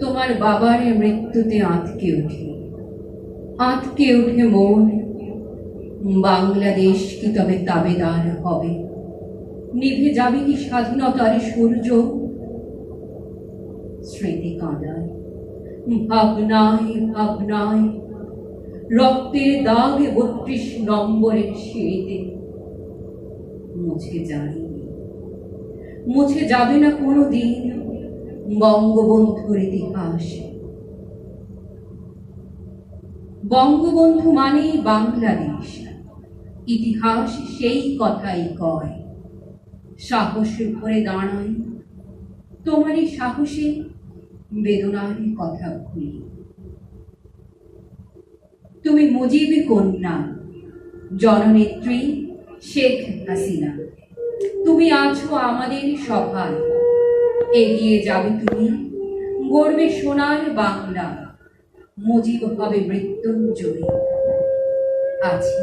তোমার বাবার মৃত্যুতে আঁতকে উঠি। আঁতকে উঠে মন, বাংলাদেশ কি তবে তাবেদার হবে? নিভে যাবে কি স্বাধীনতার সূর্য? স্মৃতি কাঁদায়, ভাবনায় ভাবনায়, রক্তের দাগ বত্রিশ নম্বরের সিঁড়িতে। মুছে যায়নি। মুছে যাবে না কোনো দিন। বঙ্গবন্ধুর ইতিহাস। বঙ্গবন্ধু মানে বাংলাদেশ। ইতিহাস সেই কথাই কয়। সাহস ভরে দাঁড়ায়, তোমারই সাহসে বেদনার কথা ভুলি তুমি মুজিবী কন্যা, জননেত্রী শেখ হাসিনা। তুমি আছো আমাদের সভায়। এগিয়ে যাবে তুমি। গড়বে সোনার বাংলা। মজিব হবে মৃত্যুঞ্জয়। আছি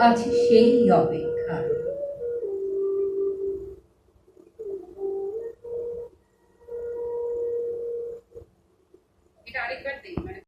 আছি সেই অপেক্ষা।